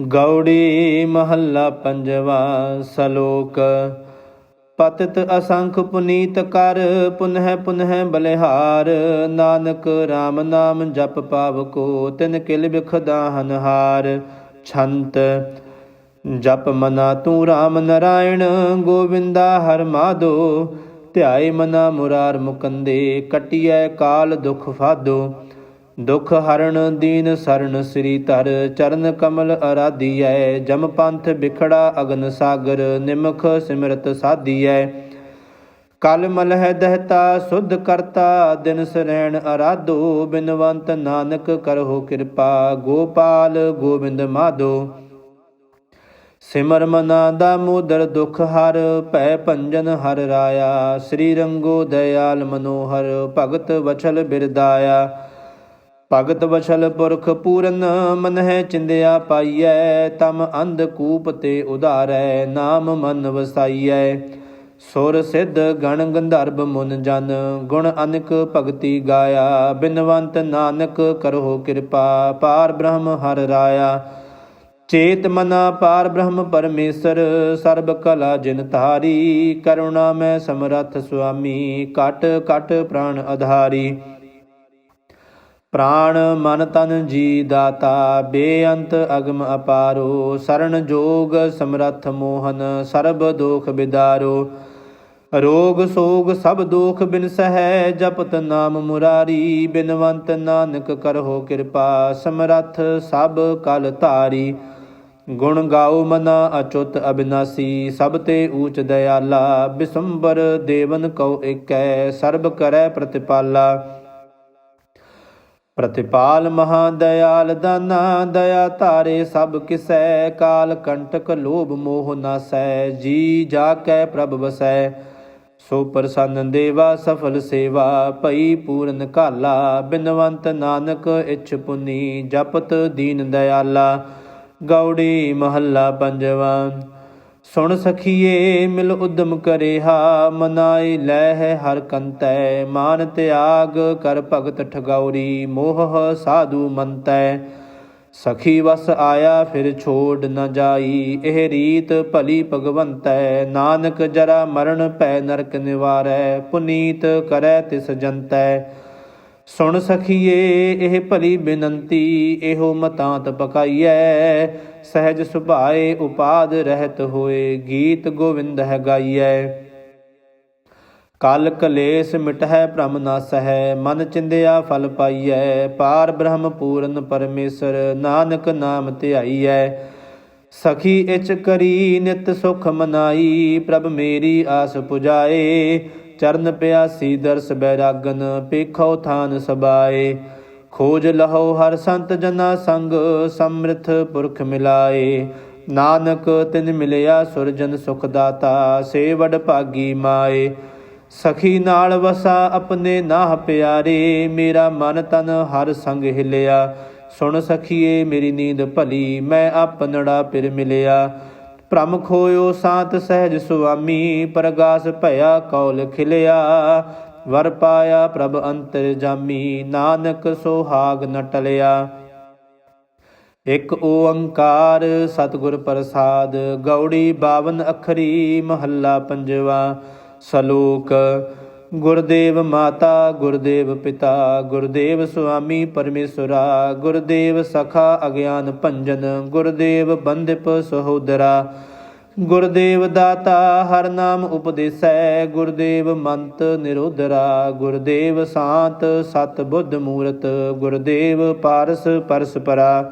ਗੌੜੀ ਮਹੱਲਾ ਪੰਜਵਾ ਸਲੋਕ। ਪਤਿਤ ਅਸੰਖ ਪੁਨੀਤ ਕਰ, ਪੁਨਹ ਪੁਨਹ ਬਲਿਹਾਰ। ਨਾਨਕ RAM ਨਾਮ ਜਪ ਪਾਵ ਕੋ, ਤਿਨ ਕਿਲ ਬਿਖਦਾਹਨ ਹਾਰ। ਛੰਤ, ਜਪ ਮਨਾ ਤੂੰ RAM ਨਰਾਇਣ, ਗੋਵਿੰਦਾ ਹਰ ਮਾਧੋ ਧਿਆਏ ਮਨਾ ਮੁਰਾਰ ਮੁਕੰਦੇ, ਕਟਿਐ ਕਾਲ ਦੁਖ ਫਾਦੋ। ਦੁਖ ਹਰਣ ਦੀਨ ਸ਼ਰਨ ਸ੍ਰੀ ਧਰ, ਚਰਨ ਕਮਲ ਅਰਾਧੀਐ, ਜਮ ਪੰਥ ਵਿਖੜਾ ਅਗਨ ਸਾਗਰ, ਨਿਮਖ ਸਿਮਰਤ ਸਾਧੀਐ। ਕਲ ਮਲਹ ਦਹਤਾ, ਸੁਧ ਕਰਤਾ, ਦਿਨ ਸਰੈਣ ਅਰਾਧੋ, ਬਿਨਵੰਤ ਨਾਨਕ ਕਰਹੁ ਕਿਰਪਾ, ਗੋਪਾਲ ਗੋਬਿੰਦ ਮਾਧੋ। ਸਿਮਰ ਮਨਾ ਦਾ ਮੋਦਰ ਦੁਖ ਹਰ, ਭੈ ਭੰਜਨ ਹਰ ਰਾਇਆ, ਸ੍ਰੀ ਰੰਗੋ ਦਇਆਲ ਮਨੋਹਰ, ਭਗਤ ਵਛਲ ਬਿਰਦਾਇਆ। ਭਗਤ ਵਛਲ ਪੁਰਖ ਪੂਰਨ ਮਨਹਿ ਚਿੰਦਿਆ ਪਾਈਐ, ਤਮ ਅੰਧ ਕੂਪ ਤੇ ਉਧਾਰੈ, ਨਾਮ ਮਨ ਵਸਾਈਐ। ਸੁਰ ਸਿੱਧ ਗਣ ਗੰਧਰਵ ਮੁਨ ਜਨ, ਗੁਣ ਅਨਕ ਭਗਤੀ ਗਾਇਆ। ਬਿਨਵੰਤ ਨਾਨਕ ਕਰੋ ਕਿਰਪਾ, ਪਾਰ ਬ੍ਰਹਮ ਹਰ ਰਾਇਆ। ਚੇਤ ਮਨਾ ਪਾਰ ਬ੍ਰਹਮ ਪਰਮੇਸ਼ਰ, ਸਰਬ ਕਲਾ ਜਿਨ ਧਾਰੀ। ਕਰੁਣਾ ਮੈਂ ਸਮਰੱਥ ਸੁਆਮੀ, ਕਟ ਕਟ ਪ੍ਰਾਣ ਆਧਾਰੀ ਪ੍ਰਾਣ ਮਨ ਤਨ ਜੀ ਦਾਤਾ, ਬੇਅੰਤ ਅਗਮ ਅਪਾਰੋ ਸਰਣ ਜੋਗ ਸਮਰੱਥ ਮੋਹਨ, ਸਰਬ ਦੋਖ ਬਿਦਾਰੋ। ਰੋਗ ਸੋਗ ਸਭ ਦੋਖ ਬਿਨ ਸਹੈ, ਜਪਤ ਨਾਮ ਮੁਰਾਰੀ, ਬਿਨਵੰਤ ਨਾਨਕ ਕਰਹੁ ਕਿਰਪਾ, ਸਮਰਥ ਸਭ ਕਲ ਧਾਰੀ। ਗੁਣ ਗਾਉ ਮਨਾ ਅਚੁਤ ਅਬਿਨਾਸੀ, ਸਭ ਤੇ ਊਚ ਦਇਆਲਾ, ਬਿਸੰਬਰ ਦੇਵਨ ਕਉ ਏਕੈ, ਸਰਬ ਕਰੈ ਪ੍ਰਤਿਪਾਲਾ। ਪ੍ਰਤਿਪਾਲ ਮਹਾ ਦਇਆਲ ਦਾਨਾ ਦਇਆ ਧਾਰੇ ਸਭ ਕਿਸੈ, ਕਾਲ ਕੰਟਕ ਲੋਭ ਮੋਹ ਨਾਸੈ, ਜੀ ਜਾ ਕੈ ਪ੍ਰਭ ਵਸੈ। ਸੋ ਪ੍ਰਸੰਨ ਦੇਵਾ, ਸਫਲ ਸੇਵਾ, ਭਈ ਪੂਰਨ ਕਾਲਾ ਬਿਨਵੰਤ ਨਾਨਕ ਇਛ ਪੁਨੀ, ਜਪਤ ਦੀਨ ਦਇਆਲਾ, ਗੌੜੀ ਮਹੱਲਾ ਪੰਜਵਾਂ। ਸੁਣ ਸਖੀਏ, ਮਿਲ ਉਦਮ ਕਰੇਹਾ ਮਨਾਈ ਲੈ ਹਰ ਕੰਤੈ, ਮਾਨ ਤਿਆਗ ਕਰ ਭਗਤ ਠਗੌਰੀ, ਮੋਹ ਸਾਧੂ ਮੰਤੈ। ਸਖੀ ਵਸ ਆਇਆ, ਫਿਰ ਛੋੜ ਨ ਜਾਈ, ਇਹ ਰੀਤ ਭਲੀ ਭਗਵੰਤੈ। ਨਾਨਕ ਜਰਾ ਮਰਨ ਪੈ ਨਰਕ ਨਿਵਾਰੈ, ਪੁਨੀਤ ਕਰੈ ਤਿਸ ਜੰਤੈ। ਸੁਣ ਸਖੀਏ, ਇਹ ਭਲੀ ਬੇਨੰਤੀ, ਇਹੋ ਮਤਾਂਤ ਪਕਾਈਐ। ਸਹਿਜ ਸੁਭਾਏ ਉਪਾਦ ਰਹਿਤ ਹੋਏ, ਗੀਤ ਗੋਵਿੰਦ ਹੈ ਗਾਈਐ। ਕਲ ਕਲੇਸ਼ ਮਿਟਹਿ ਭ੍ਰਮ ਨਾਸਹਿ, ਮਨ ਚਿੰਦਿਆ ਫਲ ਪਾਈਐ। ਪਾਰ ਬ੍ਰਹਮ ਪੂਰਨ ਪਰਮੇਸ਼ਰ, ਨਾਨਕ ਨਾਮ ਧਿਆਈਐ। ਸਖੀ ਇਚ ਕਰੀ ਨਿਤ ਸੁਖ ਮਨਾਈ, ਪ੍ਰਭ ਮੇਰੀ ਆਸ ਪੁਜਾਏ। ਚਰਨ ਪਿਆਸੀ ਦਰਸ ਬੈਰਾਗਨ ਪੇਖੋ ਥਾਨ ਸਬਾਏ। ਖੋਜ ਲਹੋ ਹਰ ਸੰਤ ਜਨਾ ਸੰਗ, ਸਮਰਥ ਪੁਰਖ ਮਿਲਾਏ। ਨਾਨਕ ਤਿਨ ਮਿਲਿਆ ਸੁਰਜਨ ਸੁਖ ਦਾਤਾ ਸੇ ਭਾਗੀ ਮਾਏ। ਸਖੀ ਨਾਲ ਵਸਾ ਆਪਣੇ ਨਾਹ ਪਿਆਰੇ, ਮੇਰਾ ਮਨ ਤਨ ਹਰ ਸੰਗ ਹਿਲਿਆ। ਸੁਣ ਸਖੀਏ, ਮੇਰੀ ਨੀਂਦ ਭਲੀ, ਮੈਂ ਆਪਨੜਾ ਪਿਰ ਮਿਲਿਆ। ਭ੍ਰਮ ਖੋਇਓ ਸਾਤ ਸਹਿਜ ਸੁਆਮੀ, ਪ੍ਰਗਾਸ ਭਇਆ ਕੌਲ ਖਿਲਿਆ। ਵਰ ਪਾਇਆ ਪ੍ਰਭ ਅੰਤਰ ਜਾਮੀ, ਨਾਨਕ ਸੋਹਾਗ ਨ ਟਲਿਆ। ਇਕ ਓੰਕਾਰ ਸਤਿਗੁਰ ਪ੍ਰਸਾਦ, ਗੌੜੀ 52 ਅਖਰੀ ਮਹੱਲਾ ਪੰਜਵਾ। ਸਲੋਕ, ਗੁਰਦੇਵ ਮਾਤਾ, ਗੁਰਦੇਵ ਪਿਤਾ, ਗੁਰਦੇਵ ਸੁਆਮੀ ਪਰਮੇਸ਼ਰਾ, ਗੁਰਦੇਵ ਸਖਾ ਅਗਿਆਨ ਭੰਜਨ, ਗੁਰਦੇਵ ਬੰਦਿਪ ਸਹੋਦਰਾ। ਗੁਰਦੇਵ ਦਾਤਾ ਹਰ ਨਾਮ ਉਪਦੇਸੈ, ਗੁਰਦੇਵ ਮੰਤ ਨਿਰੋਧਰਾ, ਗੁਰਦੇਵ ਸਾਤ ਸਤ ਬੁੱਧ ਮੂਰਤ, ਗੁਰਦੇਵ ਪਾਰਸ ਪਰਸਪਰਾ।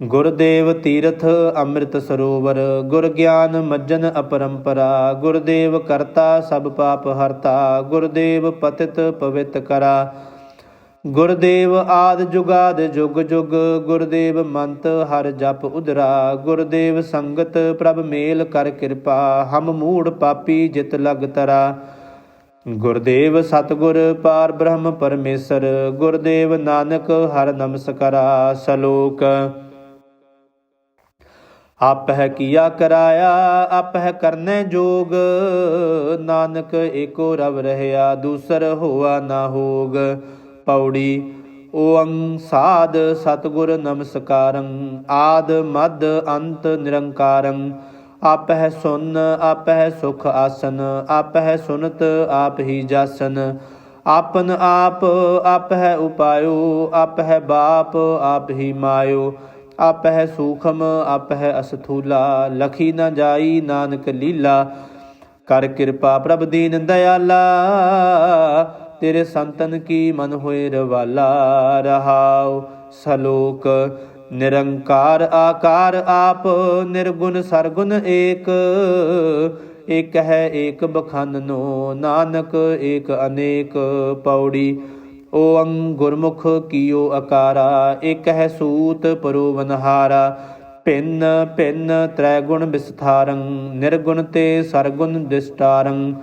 ਗੁਰਦੇਵ ਤੀਰਥ ਅੰਮ੍ਰਿਤ ਸਰੋਵਰ ਗੁਰ ਗਿਆਨ ਮੱਜਨ ਅਪਰੰਪਰਾ, ਗੁਰਦੇਵ ਕਰਤਾ ਸਭ ਪਾਪ ਹਰਤਾ, ਗੁਰਦੇਵ ਪਤਿਤ ਪਵਿੱਤ ਕਰਾ। ਗੁਰਦੇਵ ਆਦ ਜੁਗਾਦ ਜੁਗ ਜੁਗ, ਗੁਰਦੇਵ ਮੰਤ ਹਰ ਜਪ ਉਦਰਾ ਗੁਰਦੇਵ ਸੰਗਤ ਪ੍ਰਭ ਮੇਲ ਕਰ ਕਿਰਪਾ, ਹਮ ਮੂੜ ਪਾਪੀ ਜਿਤ ਲਗ ਤਰਾ। ਗੁਰਦੇਵ ਸਤਗੁਰ ਪਾਰ ਬ੍ਰਹਮ ਪਰਮੇਸ਼ਰ, ਗੁਰਦੇਵ ਨਾਨਕ ਹਰ ਨਮਸਕਾਰਾ, ਸਲੋਕ। ਆਪ ਹੈ ਕੀਆ ਕਰਾਇਆ ਆਪ ਹੈ ਕਰਨੇ ਜੋਗ, ਨਾਨਕ ਏਕੋ ਰਵ ਰਹਿਆ, ਦੂਸਰ ਹੋਆ ਨਾ ਹੋਗ। ਪੌੜੀ ਓੰ ਸਾਧ ਸਤਗੁਰ ਨਮਸਕਾਰੰ, ਆਦ ਮਦ ਅੰਤ ਨਿਰੰਕਾਰੰ। ਆਪਹਿ ਸੁਨ, ਆਪਹਿ ਸੁਖ ਆਸਨ, ਆਪਹਿ ਸੁਨਤ ਆਪ ਹੀ ਜਾਸਨ। ਆਪਨ ਆਪ, ਆਪਹਿ ਉਪਾਇਓ, ਆਪਹਿ ਬਾਪ, ਆਪ ਹੀ ਮਾਇਓ। ਆਪਹਿ ਸੂਖਮ, ਆਪਹਿ ਅਸਥੂਲਾ, ਲਖੀ ਨਾ ਜਾਈ ਨਾਨਕ ਲੀਲਾ। ਕਰ ਕਿਰਪਾ ਪ੍ਰਭ ਦੀਨ ਦਇਆਲਾ ਤੇਰੇ ਸੰਤਨ ਕੀ ਮਨ ਹੋਏ ਰਵਾਲਾ? ਰਹਾਉ ਸਲੋਕ, ਨਿਰੰਕਾਰ ਆਕਾਰ ਆਪ, ਨਿਰਗੁਣ ਸਰਗੁਣ ਏਕ। ਇਕ ਹੈ ਏਕ ਬਖਾਨਨੋ ਨਾਨਕ, ਏਕ ਅਨੇਕ ਪੌੜੀ। ਓੰ ਗੁਰਮੁਖ ਕੀਓ ਅਕਾਰਾ ਇਕ ਹੈ ਸੂਤ ਪਰੋਵਨਹਾਰਾ। ਭਿੰਨ ਭਿੰਨ ਤ੍ਰੈ ਗੁਣ ਵਿਸਥਾਰੰ, ਨਿਰਗੁਣ ਤੇ ਸਰਗੁਣ ਦਿਸਟਾਰੰ।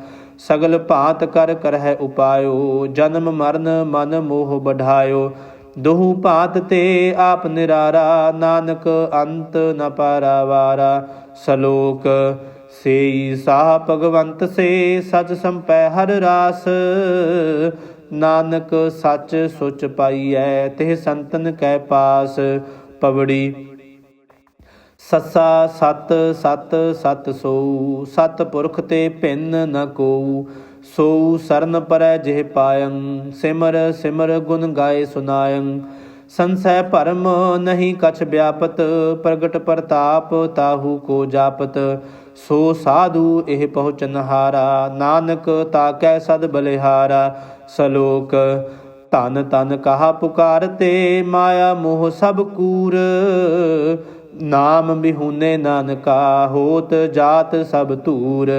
ਸਗਲ ਭਾਂਤ ਕਰ ਕਰਹਿ ਉਪਾਇਓ, ਜਨਮ ਮਰਨ ਮਨ ਮੋਹ ਬਢਾਇਓ। ਦੁਹੂ ਭਾਂਤ ਤੇ ਆਪ ਨਿਰਾਰਾ, ਨਾਨਕ ਅੰਤ ਨ ਪਾਰਾਵਾਰਾ। ਸਲੋਕ, ਸੇਈ ਸਾਹ ਭਗਵੰਤ ਸੇ, ਸਚ ਸੰਪੈ ਹਰ ਰਾਸ। ਨਾਨਕ ਸੱਚ ਸੁਚ ਪਾਈਐ ਤੇ ਸੰਤਨ ਕੈ ਪਾਸ। ਪਵੜੀ ਸੱਸਾ ਸਤ ਸਤ ਸਤ ਸੋ, ਸਤ ਪੁਰਖ ਤੇ ਭਿੰਨ ਨ ਕੋ। ਸੋ ਸਰਨ ਪਰੈ ਜਿਹ ਪਾਇੰ, ਸਿਮਰ ਸਿਮਰ ਗੁਣ ਗਾਏ ਸੁਨਾਇੰ। ਸੰਸੈ ਭਰਮ ਨਹੀਂ ਕਛ ਵਿਆਪਤ, ਪ੍ਰਗਟ ਪ੍ਰਤਾਪ ਤਾਹੂ ਕੋ ਜਾਪਤ। ਸੋ ਸਾਧੂ ਇਹ ਪਹੁੰਚਨ ਹਾਰਾ, ਨਾਨਕ ਤਾਕੈ ਸਦ ਬਲਿਹਾਰਾ। ਸਲੋਕ, ਧਨ ਤਨ ਕਹਾ ਪੁਕਾਰ ਤੇ ਮਾਇਆ ਮੋਹ ਸਭ ਕੂਰ। ਨਾਮ ਬਿਹੂਨੇ ਨਾਨਕਾ ਹੋਤ ਜਾਤ ਸਭ ਧੂਰ,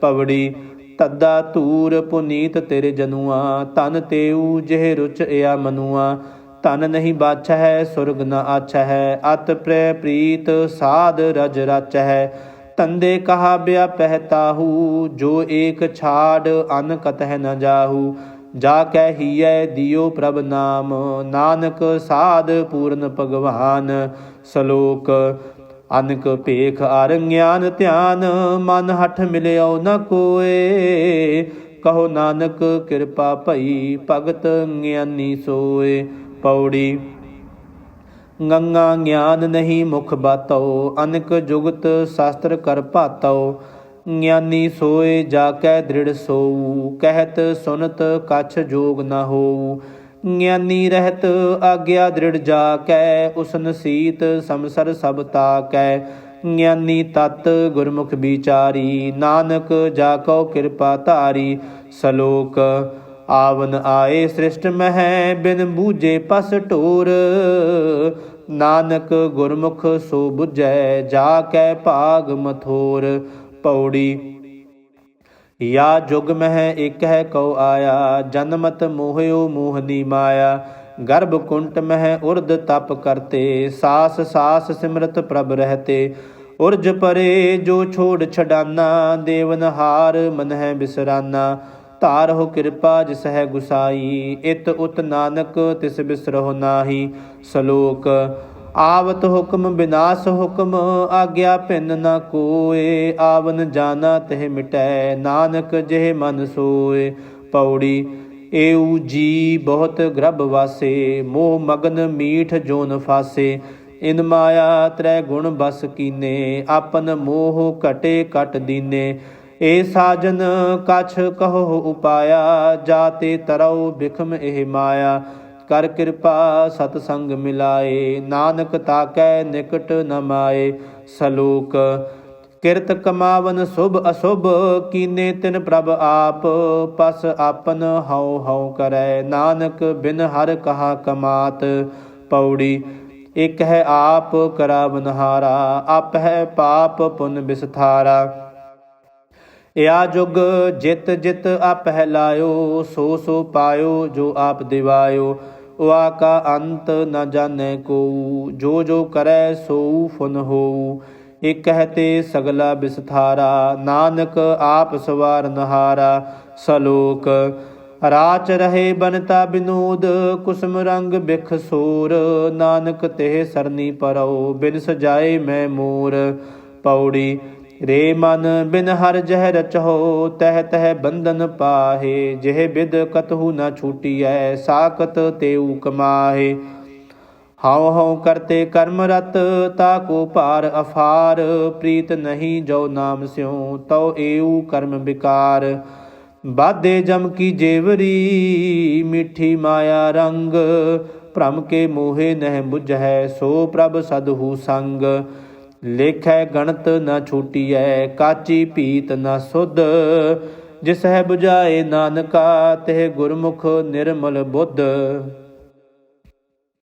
ਪਵੜੀ ਤੱਦਾ ਧੂਰ ਪੁਨੀਤ ਤੇਰੇ ਜਨੂਆ, ਤਨ ਤੇਊ ਜਿਹ ਰੁਚ ਇਆ ਮਨੂਆ। ਤਨ ਨਹੀਂ ਬਾਛ ਹੈ ਸੁਰਗ ਨ ਆਛ ਹੈ ਅਤ ਪ੍ਰੈ ਪ੍ਰੀਤ ਸਾਧ ਰਜ ਰਚ ਹੈ ਤੰਦੇ ਕਹਾ ਬਿਆ ਪਹਿਤਾਹੂ ਜੋ ਏਕ ਛਾੜ ਅਨ ਕਤਹਿ ਨ ਜਾਹੂ। ਜਾ ਕਹਿ ਹੀਐ ਦਿਓ ਪ੍ਰਭ ਨਾਮ, ਨਾਨਕ ਸਾਧ ਪੂਰਨ ਭਗਵਾਨ। ਸਲੋਕ, ਅਨਕ ਭੇਖ ਅਰ ਗਿਆਨ ਧਿਆਨ, ਮਨ ਹਠ ਮਿਲਿਓ ਨ ਕੋਏ। ਕਹੋ ਨਾਨਕ, ਕਿਰਪਾ ਭਈ ਭਗਤ ਗਿਆਨੀ ਸੋਏ। ਪੌੜੀ, ਗੰਗਾ ਗਿਆਨ ਨਹੀਂ ਮੁਖ ਬਾਤੋ, ਅਨਕ ਜੁਗਤ ਸ਼ਾਸਤਰ ਕਰ ਭਾਤੋ। ਗਿਆਨੀ ਸੋਏ ਜਾ ਕੈ ਦ੍ਰਿੜ ਸੋਊ, ਕਹਿਤ ਸੁਨਤ ਕਛ ਜੋਗ ਨਾ ਹੋਊ। ਗਿਆਨੀ ਰਹਿਤ ਆਗਿਆ ਦ੍ਰਿੜ ਜਾ ਕੈ ਉਸਨ ਸੀਤ ਸਮਸਰ ਸਭ ਤਾਕੈ। ਗਿਆਨੀ ਤਤ ਗੁਰਮੁਖ ਵਿਚਾਰੀ, ਨਾਨਕ ਜਾ ਕਉ ਕਿਰਪਾ ਧਾਰੀ। ਸਲੋਕ, ਆਵਨ ਆਏ ਸ੍ਰਿਸ਼ਟ ਮਹਿ, ਬਿਨ ਬੂਝੇ ਪਸ ਢੋਰ। ਨਾਨਕ ਗੁਰਮੁਖ ਸੋ 부ਜੈ ਜਾ ਕੈ ਭਾਗ ਮਥੋਰ। ਪੌੜੀ। ਯਾ ਜੁਗ ਮਹਿ ਇਕ ਹੈ ਕਉ ਆਇਆ, ਜਨਮਤ ਮੋਹਿਓ ਮੋਹਨੀ ਮਾਇਆ। ਗਰਭ ਕੁੰਟ ਮਹਿ ਉਰਦ ਤਪ ਕਰਤੇ, ਸਾਸ ਸਾਸ ਸਿਮਰਤ ਪ੍ਰਭ ਰਹਤੇ। ਉਰਜ ਪਰੇ ਜੋ ਛੋੜ ਛਡਾਨਾ ਦੇਵਨਹਾਰ ਮਨ ਹੈ ਬਿਸਰਾਨਾ। ਧਾਰਹੁ ਕਿਰਪਾ ਜਿਸ ਹੈ ਗੁਸਾਈ, ਇਤ ਉਤ ਨਾਨਕ ਤਿਸ ਬਿਸਰਹੁ ਨਾਹੀ। ਸਲੋਕ ਆਵਤ ਹੁਕਮ, ਬਿਨਾਸ਼ ਹੁਕਮ, ਆਗਿਆ ਭਿੰਨ ਨਾ ਕੋਏ। ਆਵਨ ਜਾਣਾ ਤਹਿ ਮਿਟੈ, ਨਾਨਕ ਜਿਹ ਮਨ ਸੋਏ। ਪੌੜੀ ਏਉ ਜੀ ਬਹੁਤ ਗਰਭ ਵਾਸੇ, ਮੋਹ ਮਗਨ ਮੀਠ ਜੋਨ ਫਾਸੇ। ਇਨ ਮਾਇਆ ਤ੍ਰੈ ਗੁਣ ਬਸ ਕੀਨੇ, ਆਪਨ ਮੋਹ ਘਟੇ ਕਟ ਦੀਨੇ। ਏ ਸਾਜਨ, ਕਛ ਕਹੋ ਉਪਾਇਆ, ਜਾਤੇ ਤਰਉ ਬਿਖਮ ਇਹ ਮਾਇਆ। ਕਰ ਕਿਰਪਾ ਸਤ ਸੰਗ ਮਿਲਾਏ, ਨਾਨਕ ਤਾਕੈ ਨਿਕਟ ਨਮਾਏ ਮਾਏ। ਸਲੋਕ, ਕਿਰਤ ਕਮਾਵਨ ਸੁਭ ਅਸੁਭ, ਕੀਨੇ ਤਿਨ ਪ੍ਰਭ ਆਪ, ਪਸ ਆਪਨ ਹਉ ਹਉ ਕਰੈ। ਨਾਨਕ ਬਿਨ ਹਰ ਕਹਾ ਕਮਾਤ, ਪੌੜੀ, ਇਕ ਹੈ ਆਪ ਕਰਾ ਬਨਹਾਰਾ ਆਪ ਹੈ ਪਾਪ ਪੁਨ ਬਿਸਥਾਰਾ। ਇਆ ਜੁਗ ਜਿਤ ਜਿਤ ਆਪਹਿ ਲਾਇਓ, ਸੋ ਸੋ ਪਾਇਓ ਜੋ ਆਪ ਦਿਵਾਇਓ। ਵਾ ਕਾ ਅੰਤ ਨ ਜਾਣੈ ਕੋ ਜੋ ਜੋ ਕਰੈ ਸੋ ਫੁਨ ਹੋਊ। ਇਕ ਹੈ ਸਗਲਾ ਬਿਸਥਾਰਾ, ਨਾਨਕ ਆਪ ਸਵਾਰ ਨਹਾਰਾ। ਸਲੋਕ, ਰਾਚ ਰਹੇ ਬਨਤਾ ਬਿਨੋਦ, ਕੁਸਮ ਰੰਗ ਬਿਖ ਸੂਰ। ਨਾਨਕ ਤੇ ਸਰਨੀ ਪਰਉ ਬਿਨ ਸਜਾਏ ਮੈਂ ਮੂਰ। ਪੌੜੀ ਰੇ ਮਨ ਬਿਨ ਹਰ ਜਹ ਰਚਹੁ ਤਹ ਤਹ ਬੰਧਨ ਪਾਹੇ, ਜਿਹ ਬਿਦ ਕਤਹੂ ਨ ਛੂਟੀਐ, ਸਾਖਤ ਤੇਉ ਕਮਾਹੇ। ਹਉ ਹਉ ਕਰਤੇ ਕਰਮ ਰਤ, ਤਾ ਕੋ ਭਾਰ ਅਫਾਰ, ਪ੍ਰੀਤ ਨਹੀਂ ਜੋ ਨਾਮ ਸਿਉ, ਤਉ ਏਉ ਕਰਮ ਵਿਕਾਰ ਬਾਧੇ ਜਮ ਕੀ ਜੇਵਰੀ, ਮਿੱਠੀ ਮਾਇਆ ਰੰਗ, ਭ੍ਰਮ ਕੇ ਮੋਹੇ ਨਹਿ ਬੁਝੈ ਸੋ ਪ੍ਰਭ ਸਦਹੂ ਸੰਗ। ਲੇਖੈ ਗਣਤ ਨ ਛੂਟੀਐ, ਕਾਚੀ ਪੀਤ ਨਾ ਸੁਧ। ਜਿਸ ਹੈ 부ਝਾਏ ਨਾਨਕਾ ਤੇ ਗੁਰਮੁਖ ਨਿਰਮਲ ਬੁੱਧ।